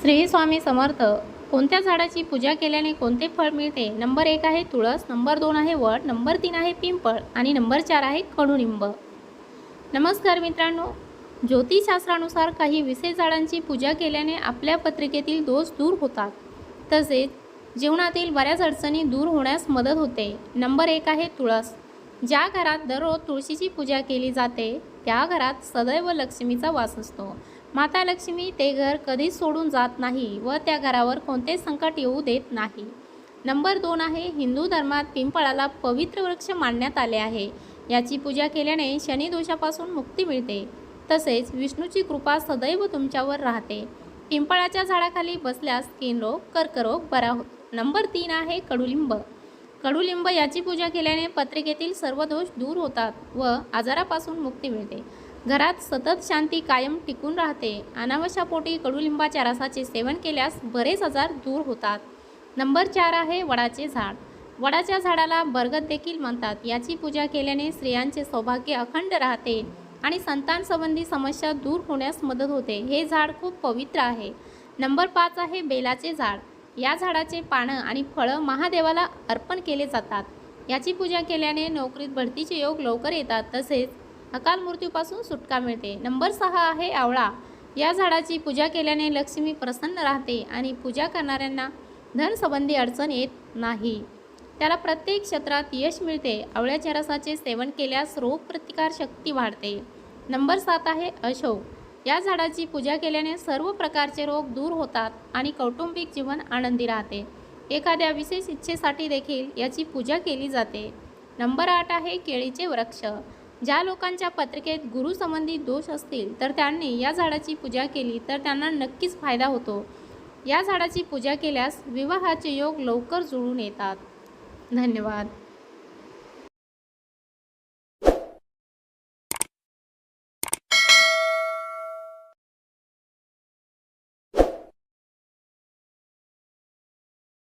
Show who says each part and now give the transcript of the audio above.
Speaker 1: श्री स्वामी समर्थ कोणत्या झाडाची पूजा केल्याने कोणते फळ मिळते? नंबर एक आहे तुळस नंबर दोन आहे वड नंबर तीन आहे पिंपळ आणि नंबर चार आहे कडुनिंब. नमस्कार मित्रांनो ज्योतिषशास्त्रानुसार काही विशेष झाडांची पूजा केल्याने आपल्या पत्रिकेतील दोष दूर होतात. तसेच जीवनातील बऱ्याच अडचणी दूर होण्यास मदत होते. नंबर एक आहे तुळस. ज्या घरात दररोज तुळशीची पूजा केली जाते त्या घरात सदैव लक्ष्मीचा वास असतो. माता लक्ष्मी ते घर कधीच सोडून जात नाही व त्या घरावर कोणते संकट येऊ देत नाही. नंबर दोन आहे हिंदू धर्मात पिंपळाला पवित्र वृक्ष मानण्यात आले आहे. याची पूजा केल्याने शनिदोषापासून मुक्ती मिळते. तसेच विष्णूची कृपा सदैव तुमच्यावर राहते. पिंपळाच्या झाडाखाली बसल्यास स्किन रोग कर्करोग बरा होतो. नंबर तीन आहे कडुलिंब. कडुलिंब याची पूजा केल्याने पत्रिकेतील सर्व दोष दूर होतात व आजारापासून मुक्ती मिळते. घरात सतत शांती कायम टिकून राहते. अनावश्यापोटी कडुलिंबाच्या रसाचे सेवन केल्यास बरेच आजार दूर होतात. नंबर चार आहे वडाचे झाड. वडाच्या झाडाला बरगद देखील म्हणतात. याची पूजा केल्याने स्त्रियांचे सौभाग्य अखंड राहते आणि संतान संबंधी समस्या दूर होण्यास मदत होते. हे झाड खूप पवित्र आहे. नंबर पाच आहे बेलाचे झाड. या झाडाचे पानं आणि फळं महादेवाला अर्पण केले जातात. याची पूजा केल्याने नोकरीत भरतीचे योग लवकर येतात. तसेच अकाल मृत्यूपासून सुटका मिळते. नंबर सहा आहे आवळा. या झाडाची पूजा केल्याने लक्ष्मी प्रसन्न राहते आणि पूजा करणाऱ्यांना धनसंबंधी अडचण येत नाही. त्याला प्रत्येक क्षेत्रात यश मिळते. आवळ्याच्या रसाचे सेवन केल्यास रोगप्रतिकार शक्ती वाढते. नंबर सात आहे अशोक. या झाडाची पूजा केल्याने सर्व प्रकारचे रोग दूर होतात आणि कौटुंबिक जीवन आनंदी राहते. एखाद्या विशेष इच्छेसाठी देखील याची पूजा केली जाते. नंबर आठ आहे केळीचे वृक्ष. ज्या लोकांच्या पत्रिकेत गुरुसंबंधी दोष असतील तर त्यांनी या झाडाची पूजा केली तर त्यांना नक्कीच फायदा होतो. या झाडाची पूजा केल्यास विवाहाचे योग लवकर जुळून येतात. धन्यवाद.